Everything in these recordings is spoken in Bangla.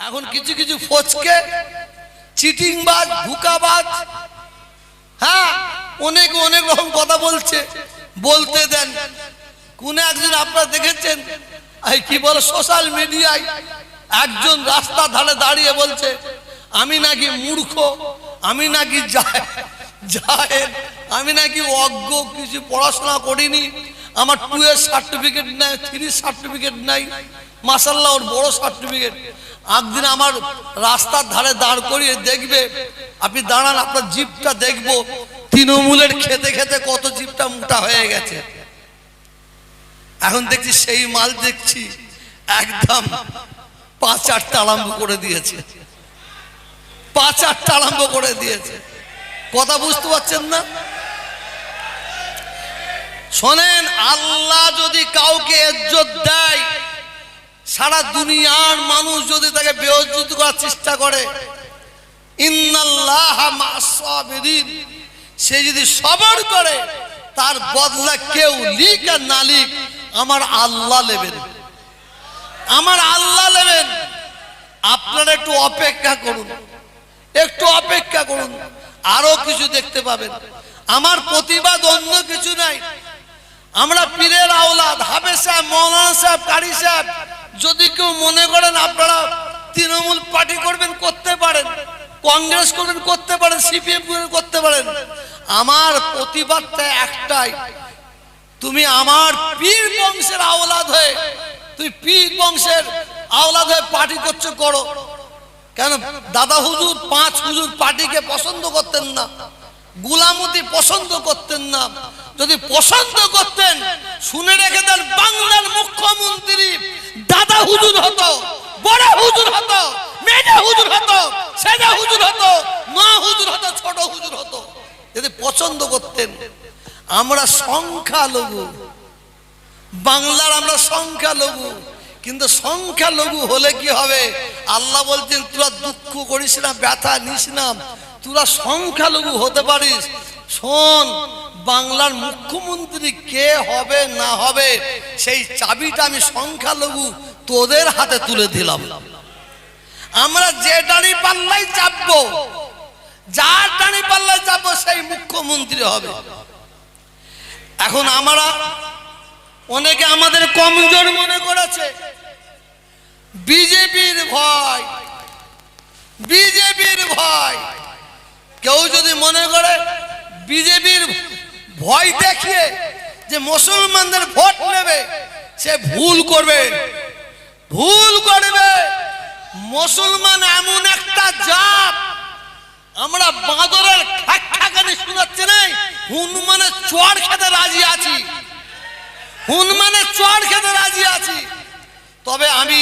এখন কিছু কিছু ফচকে চিটিংবাজ ধুকাবাজ হ্যাঁ অনেক অনেক রকম কথা বলছে। বলতে দেন। কোন একজন আপনারা দেখেছেন? কি বলে সোশ্যাল মিডিয়ায় একজন রাস্তা ধারে দাঁড়িয়ে বলছে আমি নাকি মূর্খ আমি নাকি যায় আমি নাকি অজ্ঞ কিছু পড়াশোনা করিনি আমার টু এর সার্টিফিকেট নাই থ্রি সার্টিফিকেট নাই মাসাল্লাহ ওর বড় সার্টিফিকেট একদিন আমার রাস্তার ধারে দাঁড় করিয়ে দেখবে, আপনি দাঁড়ান, আপনার জিপটা দেখব। তৃণমূলের খেতে খেতে কত জিপটা মোটা হয়ে গেছে। এখন দেখছি সেই মাল দেখছি, একদম পাঁচ আটটা আরম্ভ করে দিয়েছে। পাঁচ আটটা আরম্ভ করে দিয়েছে। কথা বুঝতে পারছেন না? শোনেন, আল্লাহ যদি কাউকে ইজ্জত দেয় সারা দুনিয়ার মানুষ যদি তাকে বেহজ্জিত করার চেষ্টা করে সে যদি সবর করে, তার বদলা কেউ লিক আর না লিক, আমার আল্লাহ নেবেন। আমার আল্লাহ নেবেন। আপনারা একটু অপেক্ষা করুন। একটু অপেক্ষা করুন। আরও কিছু দেখতে পাবেন। আমার প্রতিবাদ অন্য কিছু নাই। আমরা পীরের আওলাদ, হাফেজ সাহেব, মৌলানা সাহেব, কারি সাহেব যদি কেউ মনে করেন আপনারা তৃণমূল পার্টি করবেন, করতে পারেন, কংগ্রেস করবেন, করতে পারেন, সিপিএম করতে পারেন, আমার প্রতিবাদটা একটাই, তুমি আমার পীর বংশের আওলাদ হয়ে তুই পীর বংশের আওলাদ হয়ে পার্টি করছ, করো। কেন? দাদা হুজুর, পাঁচ হুজুর পার্টিকে পছন্দ করতেন না, গুলামতি পছন্দ করতেন না। যদি পছন্দ করতেন, শুনে রেখে দেন বাংলার মুখ্যমন্ত্রী দাদা হুজুর হতো বড় হুজুর হতো মেজা হুজুর হতো সেজা হুজুর হতো মা হুজুর হতো ছোট হুজুর হতো যদি পছন্দ করতেন। আমরা সংখ্যালঘু। বাংলার আমরা সংখ্যালঘু। কিন্তু সংখ্যালঘু হলে কি হবে? আল্লাহ বলছেন, তোরা দুঃখ করিস না, ব্যথা নিস না। তোরা সংখ্যালঘু হতে পারিস। শোন, বাংলার মুখ্যমন্ত্রী কে হবে, না হবে, সেই চাবিটা আমি সংখ্যালঘু তোদের হাতে তুলে দিলাম। আমরা যে দাঁড়ি পাল্লাই চাপবো, যার টানি দাঁড়ি সেই মুখ্যমন্ত্রী হবে। এখন আমরা অনেকে আমাদের কমজোর মনে করেছে। বিজেপির ভয় বিজেপির ভয়। কেউ যদি মনে করে বিজেপির ভয় দেখিয়ে যে মুসলমানদের ভোট নেবে, সে ভুল করবে। ভুল করবে। মুসলমান এমন একটা জাত আমরা বাঁদরের খ্যাখাখানি শোনাচ্ছে নাই। হনুমানের চর খেতে রাজি আছি। হনুমানের চর খেতে রাজি আছি। তবে আমি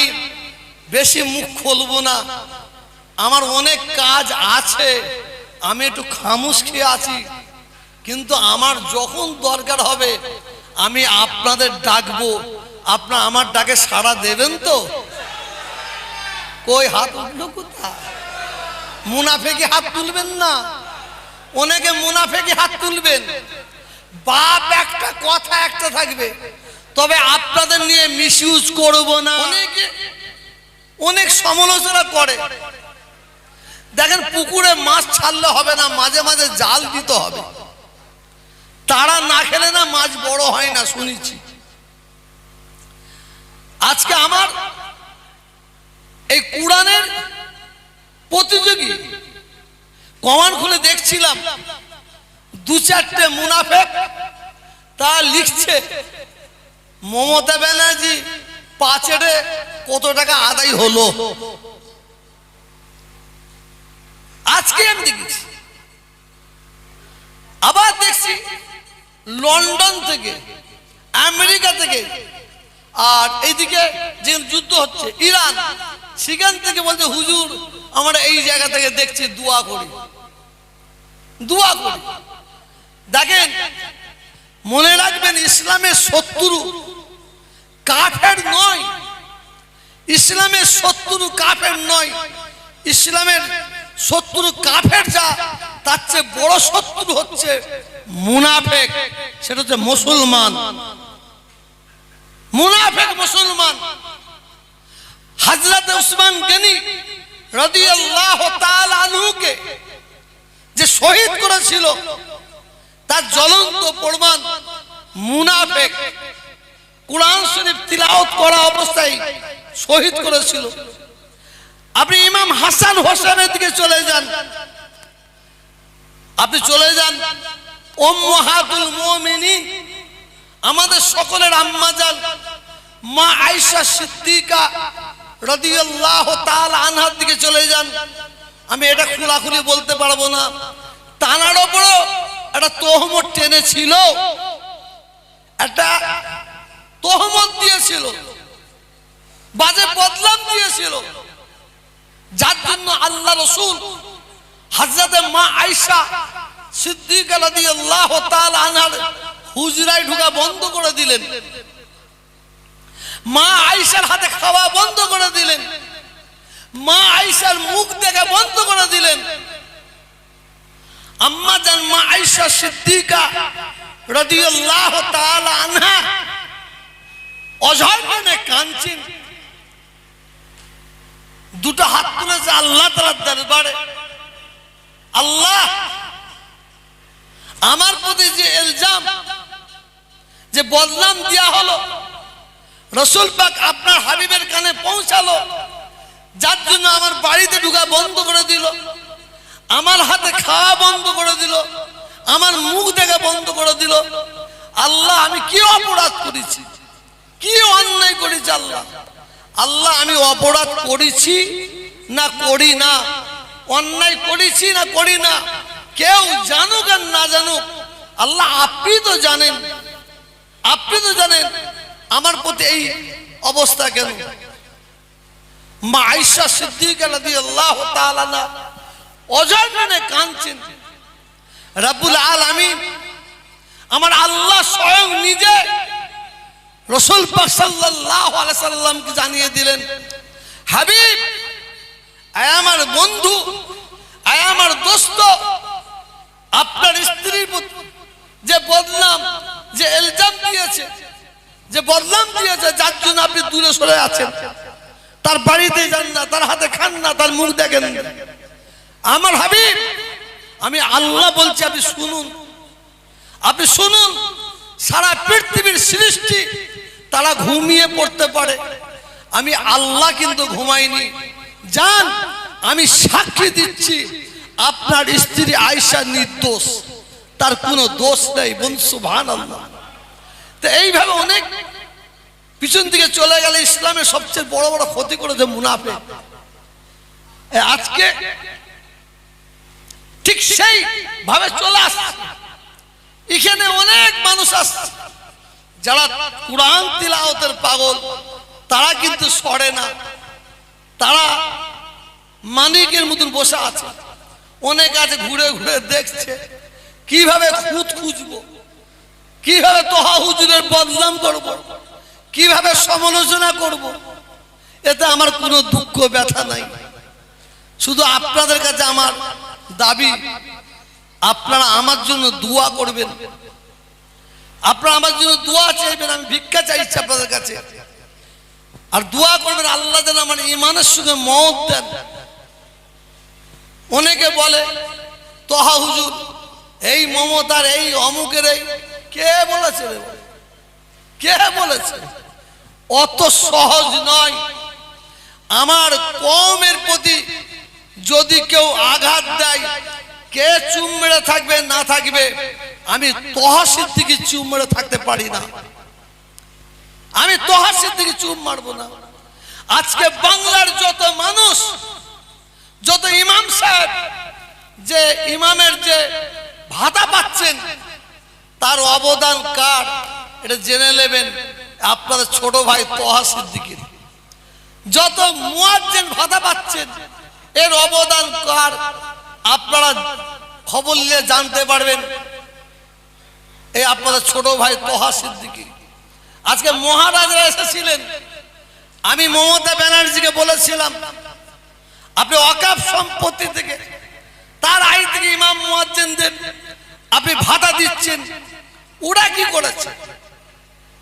বেশি মুখ খুলবো না। আমার অনেক কাজ আছে। আমি একটু খামুশ খেয়ে আছি। কিন্তু আমার যখন দরকার হবে, আমি আপনাদের ডাকবো। আপনার আমার ডাকে সাড়া দেবেন তো? কই হাত কোথায়? মুনাফেকি হাত তুলবেন না। অনেকে মুনাফেকি হাত তুলবেন। বাপ একটা কথা একটা থাকবে। তবে আপনাদের নিয়ে মিসইউজ করব না। অনেকে অনেক সমালোচনা করে। দেখেন পুকুরে মাছ ছাড়লে হবে না মাঝে মাঝে জাল দিতে হবে। তারা না খেলে না মাছ বড় হয় না শুনেছি। আজকে আমার এই কোরআনের প্রতিযোগী। কমান খুলে দেখছিলাম, দু চারটে মুনাফেক তা লিখছে, মমতা ব্যানার্জি পাঁচেরে কত টাকা আদায় হলো? আজকে আমি দেখেছি। আবার দেখছি লন্ডন থেকে, আমেরিকা থেকে, আর এইদিকে যে যুদ্ধ হচ্ছে, ইরান, সেখান থেকে বলছে, হুজুর আমরা এই জায়গা থেকে দেখছি দোয়া করি। দোয়া করি। দেখেন, মনে রাখবেন ইসলামের শত্রু কাফের নয়। ইসলামের শত্রু কাফের নয়। ইসলামের শত্রু কাফের যা, তার চেয়ে বড় শত্রু হচ্ছে মুনাফেক। সেটা হচ্ছে মুসলমান। মুনাফেক মুসলমান। হাজরত উসমান গনি আনহুকে যে শহীদ করেছিল, তার জ্বলন্ত প্রমাণ মুনাফেক কোরআন শরীফ তিলাওয়াত করা অবস্থায় শহীদ করেছিল। আপনি ইমাম হাসান হোসেনের দিকে চলে যান। আপনি চলে যান ওম্মাহাতুল মুমিনিন, আমাদের সকলের আম্মা যান মা আয়েশা সিদ্দিকা রাদিয়াল্লাহু তাআলা আনহার দিকে চলে যান। আমি এটা খোলাখুলি বলতে পারব না। তানার ওপরও একটা তহমত টেনেছিল। একটা তহমত দিয়েছিল। বাজে বদলাম দিয়েছিল। যার জন্য আল্লাহ রসুল হাজরাতে মা আয়সা সিদ্দিক তাআলা আনহার হুজরায় ঢুকা বন্ধ করে দিলেন। মা আয়সার হাতে খাওয়া বন্ধ করে দিলেন। মা আয়সার মুখ দেখে বন্ধ করে দিলেন। আম্মা জান, মা আয়সা সিদ্দিকা রাদিয়াল্লাহু তাআলা আনহা অঝর মানে কাঁদছেন। দুটো হাত তুলেছে আল্লাহ তালার দরবারে। আল্লাহ, আমার প্রতি যে এলজাম যে বদনাম দেওয়া হলো রসুল পাক আপনার হাবিবের কানে পৌঁছালো। যার জন্য আমার বাড়িতে ঢুকা বন্ধ করে দিল। আমার হাতে খাওয়া বন্ধ করে দিল। আমার মুখ দেখা বন্ধ করে দিল। আল্লাহ, আমি কি অপরাধ করেছি? কি অন্যায় করেছি আল্লাহ? আল্লাহ, আমি অপরাধ করেছি না করি না? অন্যায় করেছি না করি না? কেউ জানুক আর না জানুক, আল্লাহ আপনি তো জানেন। আপনি তো জানেন আমার প্রতি এই অবস্থা কেন? মা আয়েশা সিদ্দিকা রাদিয়াল্লাহু তাআলা না অজয়নে কাঁদছেন। রাব্বুল আলামিন আমার আল্লাহ স্বয়ং নিজে রসুল পাক সাল্লাল্লাহু আলাইহি সাল্লামকে জানিয়ে দিলেন, হাবিব, আয় আমার বন্ধু, আয় আমার দোস্ত, আপনার প্রতি যে বদনাম, যে এলজাম দিয়েছে যে বদনাম দিয়েছে, যার জন্য আপনি দূরে সরে আছেন। তার বাড়িতে যান না, তার হাতে খান না, তার মুখ দেখেন। আমার হাবিব, আমি আল্লাহ বলছি, আপনি শুনুন। আপনি শুনুন, সারা পৃথিবীর সৃষ্টি, তারা ঘুমিয়ে পড়তে পারে। আমি আল্লাহ কিন্তু ঘুমাইনি। যান আমি সাক্ষী দিচ্ছি, আপনার স্ত্রী আয়সা নির্দোষ। তার কোনো দোষ নেই বন্ধু ভান আল্লাহ তো এইভাবে অনেক পিছন দিকে চলে গেলে ইসলামের সবচেয়ে বড় বড় ক্ষতি করেছে মুনাফে আজকে ঠিক সেই ভাবে চলে আসছে। এখানে অনেক মানুষ আসছে। যারা কোরআন তিলাওতের পাগল, তারা কিন্তু সরে না। তারা মানিকের মতন বসে আছে। অনেক আছে ঘুরে ঘুরে দেখছে। কীভাবে খুঁত খুঁজবো? কীভাবে তোহা হুজুরের বদনাম করব। কীভাবে সমালোচনা করব। এতে আমার কোনো দুঃখ ব্যথা নাই শুধু আপনাদের কাছে আমার দাবি, আপনারা আমার জন্য দোয়া করবেন আপনারা আমার জন্য দোয়া চাইবেন, আমি ভিক্ষা চাইছি আপনাদের কাছে আর দোয়া করবেন, আল্লাহ যেন আমার ইমানের সঙ্গে মত দেন অনেকে বলে, তহা হুজুর, এই মমতার এই অমুকের এই কে বলেছে রে? কে বলেছে? অত সহজ নয়। আমার কমের প্রতি যদি কেউ আঘাত দেয়, কে চুম মেরে থাকবে, না থাকবে, আমি তহাসির দিকে চুম মেরে থাকতে পারি না। আমি তহাসির দিকে চুম মারবো না। আজকে বাংলার যত মানুষ, যত ইমাম সাহেব, যে ইমামের যে ভাতা পাচ্ছেন তার অবদান কার? এটা জেনে নেবেন আপনাদের ছোট ভাই তহা সিদ্দিকির। যত মুয়াজ্জিন ভাতা পাচ্ছেন, এর অবদান কার? আপনারা খবর নিয়ে জানতে পারবেন। এই আপনাদের ছোট ভাই তোহা সিদ্দিকি। আজকে মহারাজরা এসেছিলেন। আমি মমতা ব্যানার্জিকে বলেছিলাম, আপনি অকাপ সম্পত্তি থেকে, তার আই থেকে ইমাম মুয়াজ্জিনদের আপনি ভাতা দিচ্ছেন। ওরা কি করেছে?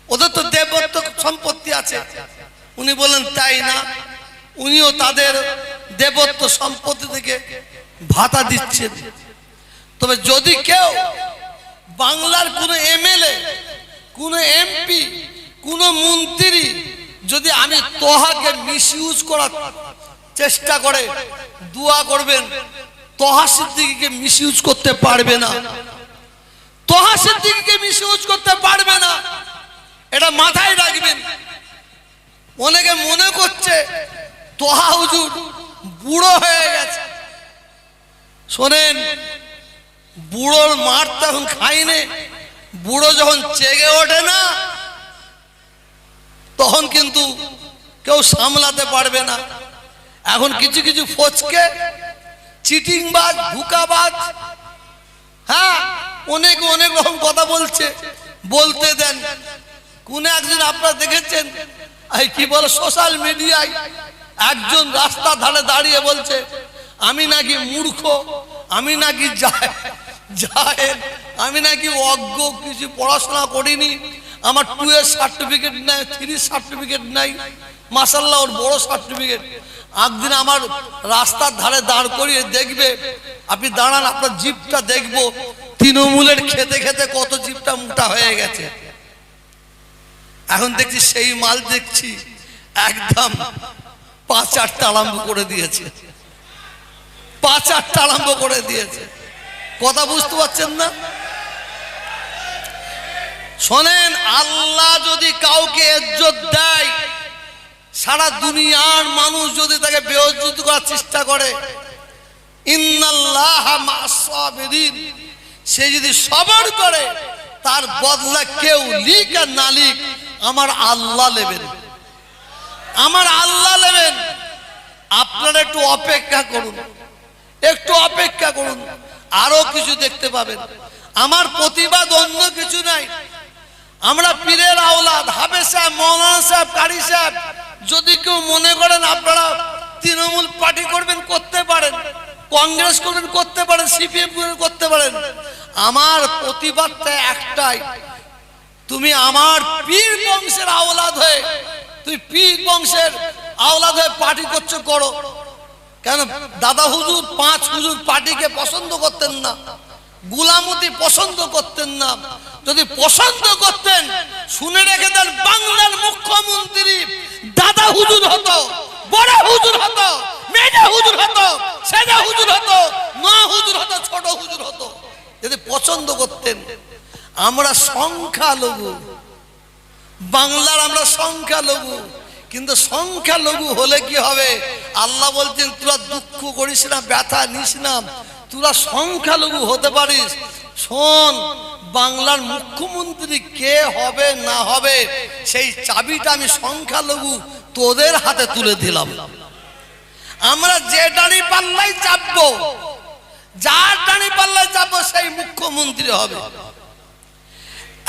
ওদের তো দেবত্ব সম্পত্তি আছে। উনি বলেন, তাই না? উনিও তাদের দেবত্ব সম্পত্তি থেকে ভাতা দিচ্ছেন। তবে যদি কেউ বাংলার কোনো এমএলএ, কোনো এমপি, কোনো মন্ত্রী যদি আমি তোহাকে মিসইউজ করার চেষ্টা করে, দোয়া করবেন, তোহা সিদ্দিকিকে মিসইউজ করতে পারবে না। তোহা সিদ্দিকিকে মিসইউজ করতে পারবে না। এটা মাথায় রাখবেন। অনেকে মনে করছে, তোহা হুজুর বুড়ো হয়ে গেছে। শোনেন, বুড়োর মার তখন খাইনে। বুড়ো যখন চেগে ওঠে না, তখন কিন্তু কেউ সামলাতে পারবে না। এখন কিছু কিছু ফচকে, চিটিংবাজ, ধুকাবাজ হ্যাঁ অনেক অনেক রকম কথা বলছে। বলতে দেন। কোন একজন আপনারা দেখেছেন? কি বলে সোশ্যাল মিডিয়ায় একজন রাস্তা ধারে দাঁড়িয়ে বলছে, আমি নাকি মূর্খ, আমি নাকি যায় আমি নাকি অজ্ঞ, কিছু পড়াশোনা করিনি, আমার টু এর সার্টিফিকেট নাই থ্রি সার্টিফিকেট নাই মাসাল্লাহ ওর বড় সার্টিফিকেট একদিন আমার রাস্তার ধারে দাঁড় করিয়ে দেখবে, আপনি দাঁড়ান, আপনার জিপটা দেখব। তৃণমূলের খেতে খেতে কত জিপটা মোটা হয়ে গেছে। এখন দেখছি সেই মাল দেখছি, একদম পাঁচ আটটা আরম্ভ করে দিয়েছে। পাঁচ আটটা আরম্ভ করে দিয়েছে। কথা বুঝতে পারছেন না? শোনেন, আল্লাহ যদি কাউকে ইজ্জত দেয় সারা দুনিয়ার মানুষ যদি তাকে বেহজ্জত করার চেষ্টা করে সে যদি সবর করে, তার বদলা কেউ লিক আর না লিক, আমার আল্লাহ নেবেন। আমার আল্লাহ নেবেন। আপনারা একটু অপেক্ষা করুন। একটু অপেক্ষা করুন। আরও কিছু দেখতে পাবেন। আমার প্রতিবাদ অন্য কিছু নাই। আমরা পীরের আওলাদ হাবে সাহেব, মৌলানা সাহেব, কারি সাহেব, যদি কেউ মনে করেন আপনারা তৃণমূল পার্টি করবেন, করতে পারেন, কংগ্রেস করবেন, করতে পারেন, সিপিএম করতে পারেন। আমার প্রতিবাদটা একটাই, তুমি আমার পীর বংশের আওলাদ হয়ে তুই পীর বংশের আওলাদ হয়ে পার্টি করছ, করো। কেন? দাদা হুজুর, পাঁচ হুজুর পার্টিকে পছন্দ করতেন না, গুলামতি পছন্দ করতেন না। যদি পছন্দ করতেন, শুনে রেখে দেন, বাংলার মুখ্যমন্ত্রী দাদা হুজুর হতো, বড় হুজুর হতো মেজা হুজুর হতো সেজা হুজুর হতো, মা হুজুর হতো, ছোট হুজুর হতো। যদি পছন্দ করতেন, আমরা সংখ্যালঘু। বাংলার আমরা সংখ্যালঘু। কিন্তু সংখ্যালঘু হলে কি হবে? আল্লাহ বলছেন, তোরা দুঃখ করিস না, ব্যথা নিস না। তোরা সংখ্যালঘু হতে পারিস। শোন বাংলার মুখ্যমন্ত্রী কে হবে, না হবে, সেই চাবিটা আমি সংখ্যালঘু তোদের হাতে তুলে দিলাম। আমরা যে দাঁড়ি পাল্লাই চাপবো, যার দাঁড়ি পাল্লাই চাপবো, সেই মুখ্যমন্ত্রী হবে।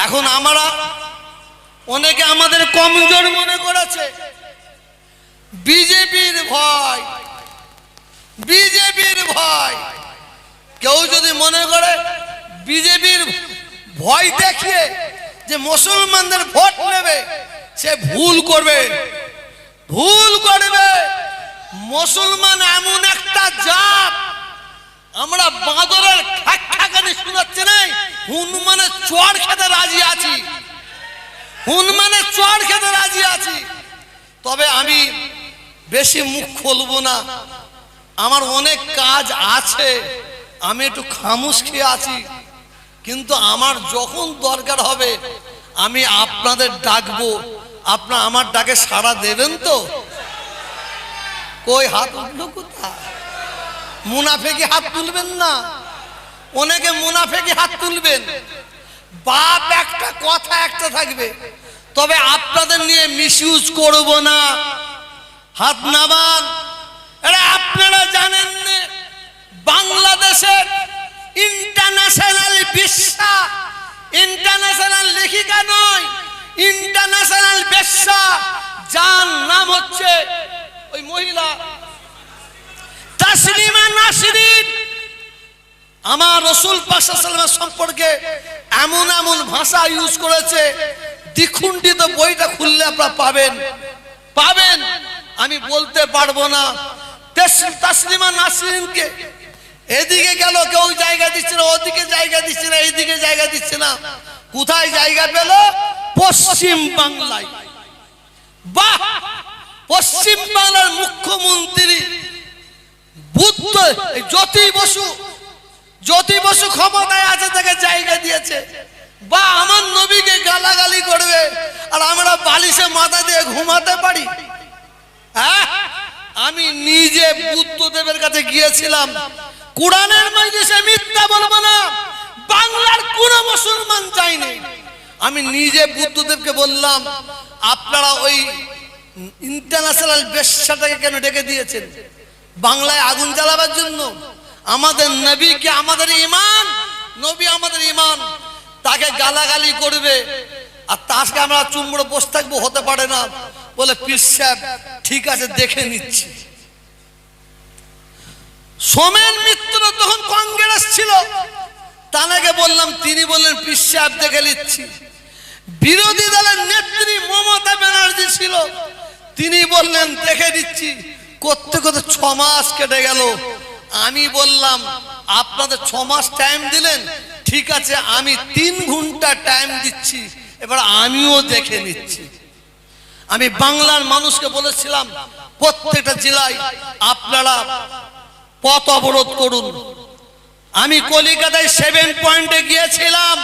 এখন আমরা অনেকে আমাদের কমজোর মনে করেছে। বিজেপির ভয় বিজেপির ভয়। কেউ যদি মনে করে বিজেপির ভয় দেখিয়ে যে মুসলমানদের ভোট নেবে, সে ভুল করবে। ভুল করবে। মুসলমান এমন একটা জাত, আমরা বাঁদরের খ্যাখাখানি শোনাচ্ছে নাই হনুমানের চর খেতে রাজি আছি। হনুমানের চর খেতে রাজি আছি। তবে আমি বেশি মুখ খুলবো না। আমার অনেক কাজ আছে, আমি একটু খামুশ খেয়ে আছি। কিন্তু আমার যখন দরকার হবে, আমি আপনাদের ডাকবো। আপনার আমার ডাকে সাড়া দেবেন তো? কই হাত উঠল কোথায়? মুনাফেকি হাত তুলবেন না? অনেকে মুনাফেকি হাত তুলবেন। বাপ একটা, কথা একটা থাকবে। তবে আপনাদের নিয়ে মিসইউজ করব না। হাত নামান। আপনারা জানেন বাংলাদেশের ইন্টারন্যাশনাল বিশ্বা ইন্টারন্যাশনাল লেখিকা নয় ইন্টারন্যাশনাল বেশ্যা যার নাম হচ্ছে ওই মহিলা। তাসলিমা নাসরিন। আমার রসুল পাশাসাল্লামের সম্পর্কে এমন এমন ভাষা ইউজ করেছে। দ্বিখণ্ডিত বইটা খুললে আপনারা পাবেন। পাবেন। আমি বলতে পারব না। তাসলিমা নাসরিনকে এদিকে গেল, কেউ জায়গা দিচ্ছে না, ওদিকে জায়গা দিচ্ছে না, এইদিকে জায়গা দিচ্ছে না। কোথায় জায়গা পেল? পশ্চিম বাংলায়। বাহ! পশ্চিম বাংলার মুখ্যমন্ত্রী বুদ্ধ জ্যোতি বসু। জ্যোতি বসু ক্ষমতায় আছে, তাকে জায়গা দিয়েছে। বা, আমার নবীকে গালাগালি করবে, আর আমরা বালিশে মাথা দিয়ে ঘুমাতে পারি। হ্যাঁ? আমি নিজে বুদ্ধদেবের কাছে গিয়েছিলাম। কোরআনের মজলিসে মিথ্যা বলব না। বাংলার কোন মুসলমান চাইনি আমি নিজে বুদ্ধদেবকে বললাম, আপনারা ওই ইন্টারন্যাশনাল বেশ্যাটাকে কেন ডেকে দিয়েছেন? বাংলায় আগুন জ্বালাবার জন্য। আমাদের নবীকে আমাদের ইমান? নবী আমাদের ইমান। তাকে গালাগালি করবে। আর তাকে আমরা চুমড়ো বসে থাকব, হতে পারে না। বলে, পীর সাহেব, ঠিক আছে, দেখে নিচ্ছি। সোমেন মিত্র তখন কংগ্রেস ছিল। তানাকে বললাম, তিনি বললেন পীর সাহেব দেখে নিচ্ছি। বিরোধী দলের নেত্রী মমতা ব্যানার্জি ছিল। তিনি বললেন, দেখে দিচ্ছি করতে করতে ছ মাস কেটে গেল। আমি বললাম, আপনাদের ছ মাস টাইম দিলেন? ঠিক আছে, আমি তিন ঘণ্টা টাইম দিচ্ছি। এবার আমিও দেখে নিচ্ছি। আমি বাংলার মানুষকে বলেছিলাম, প্রত্যেকটা জেলায় আপনারা পথ অবরোধ করুন। আমি কলিকাতায় সেভেন পয়েন্টে গিয়েছিলাম।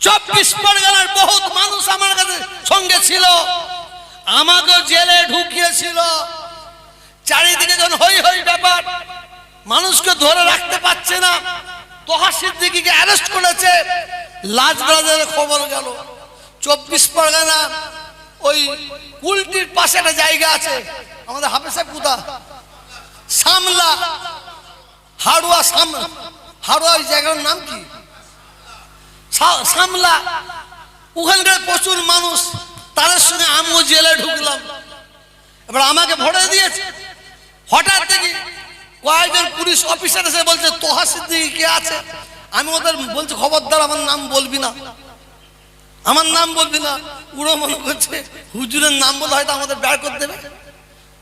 চব্বিশ পরগনার বহুত মানুষ আমার কাছে সঙ্গে ছিল। আমাকে জেলে ঢুকিয়েছিল। চারিদিকে যখন হই হই ব্যাপার। মানুষকে ধরে রাখতে পারছে না। তোহা সিদ্দিকিকে অ্যারেস্ট করেছে। লাজ লাজবাজারে খবর গেল। চব্বিশ পরগনা ওই কুলটির পাশে একটা জায়গা আছে। আমাদের হাফেজ কোথা সামলা। হাড়ুয়া সামলা হাড়ুয়া ওই জায়গার নাম কি? সামলা। ওখানকার প্রচুর মানুষ, তাদের সঙ্গে আমিও জেলে ঢুকলাম। এবার আমাকে ভরে দিয়েছে। হঠাৎ দেখি কয়েকজন পুলিশ অফিসার এসে বলছে, তোহা সিদ্দিকি কে আছে? আমি ওদের বলছি, খবরদার, আমার নাম বলবি না। আমার নাম বলবি না। পুরো মনে করছে, হুজুরের নাম বলে হয়তো আমাদের বের করে দেবে।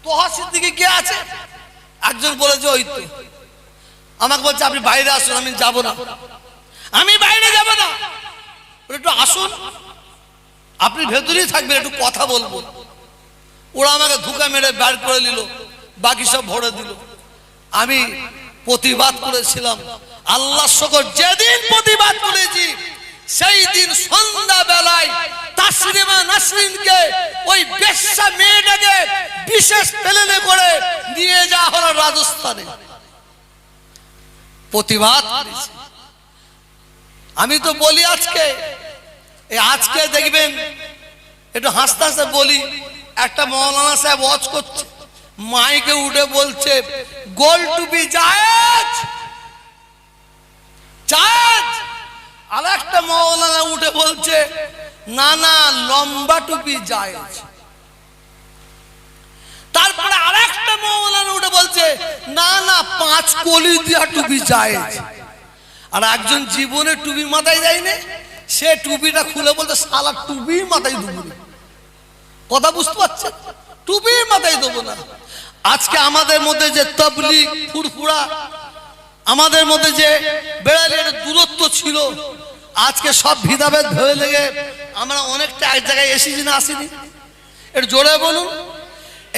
তোহা সিদ্দিকি কে আছে? একজন বলেছে ওই তো। আমাকে বলছে, আপনি বাইরে আসুন, আমি যাব না। আমি বাইরে যাব না। একটু আসুন। আপনি ভেতরেই থাকবেন, একটু কথা বলব। ওরা আমাকে ধুকা মেরে বের করে নিল, বাকি সব ভরে দিল। আমি প্রতিবাদ করেছিলাম। আল্লাহ শকর যেদিন প্রতিবাদ করেছি সেই দিন সন্ধ্যা বেলায় নাসরিনকে ওই মেয়েটাকে বিশেষ করে নিয়ে যাওয়া হলো রাজস্থানে। প্রতিবাদ আমি তো বলি আজকে আজকে দেখবেন, একটু হাসতে হাসতে বলি, একটা মৌলানা সাহেব ওয়াজ করছে, মাইকে উঠে বলছে, গোল টু বি জায়েজ জায়েজ। আর একটা মৌলানা উঠে বলছে না লম্বা টুপি যায় তারপরে আর একটা মৌলানা উঠে বলছে না পাঁচ কলি দিয়া টুপি যায় আর একজন জীবনে টুপি মাথায় দেয়নি সে টুপিটা খুলে বলতে সালা টুপি মাথায় দেবো না। কথা বুঝতে পারছেন? টুপি মাথায় দেবো না। আজকে আমাদের মধ্যে যে তবলিগ, ফুরফুরা আমাদের মধ্যে যে বেড়ালের দূরত্ব ছিল, আজকে সব ভিদাভেদ ধরে লেগে আমরা অনেকটা এক জায়গায় এসেছি না আসিনি? একটু জোরে বলুন,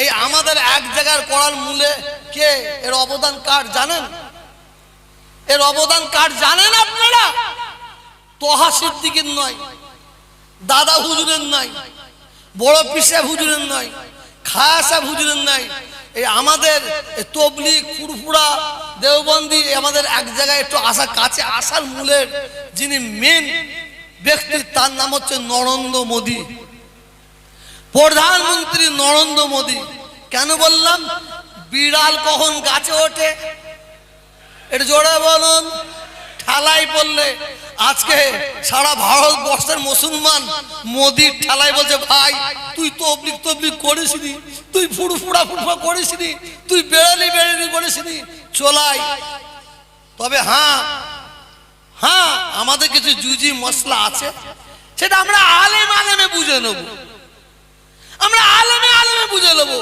এই আমাদের এক জায়গার করার মূলে কে? এর অবদান কার জানেন? এর অবদান কার জানেন আপনারা? তোহা সিদ্দিকের নয়, দাদা হুজুরের নয়, বড় পিসা হুজুরের নয় খায়াসা হুজুরের নাই। এই আমাদের এই তবলিগ ফুরফুরা দেওবন্দি আমাদের এক জায়গায় একটু আসা, কাছে আসার মূলের যিনি মেন ব্যক্তি, তার নাম হচ্ছে নরেন্দ্র মোদী। প্রধানমন্ত্রী নরেন্দ্র মোদী। কেন বললাম? বিড়াল কখন গাছে ওঠে? এটা জোরে বলুন। ঠালাই পড়লে আজকে সারা ভারতবর্ষের মুসলমান মোদির ঠেলায় বলছে, ভাই, তুই তবলিক তবলিক করিস নি, তুই ফুড়ফুড়া ফুড়ফুড়া করিস নি, তুই বেড়ালি বেড়ালি করিস নি, চলাই। তবে হ্যাঁ হ্যাঁ আমাদের কিছু জুজি মশলা আছে, সেটা আমরা আলেম আলেমে বুঝে নেব। আমরা আলেমে আলেমে বুঝে নেব।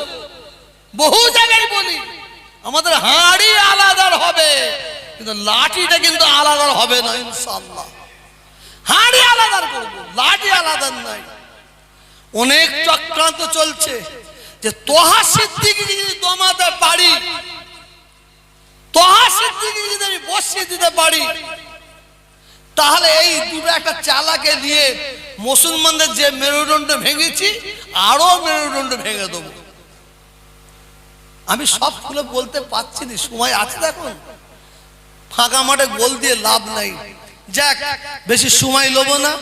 বহু জায়গায় বলি, আমাদের হাঁড়ি আলাদার হবে। কিন্তু লাঠিটা কিন্তু আলাদা হবে না ইনশাল্লাহ হাঁড়ি আলাদার করব, লাঠি আলাদা নাই। অনেক চক্রান্ত চলছে যে তোহা সিদ্দিকে যদি দমাতে পারি, তোহা সিদ্দিকে যদি আমি বসিয়ে দিতে পারি, তাহলে এই দুটো একটা চালাকে দিয়ে মুসলমানদের যে মেরুদণ্ড ভেঙেছি, আরও মেরুদণ্ড ভেঙে দেবো। আমি সব বলতে পারছি না, সময় আছে দেখুন ফাঁকা মাঠে গোল দিয়ে লাভ নাই। যাক বেশি সময় লোবো না।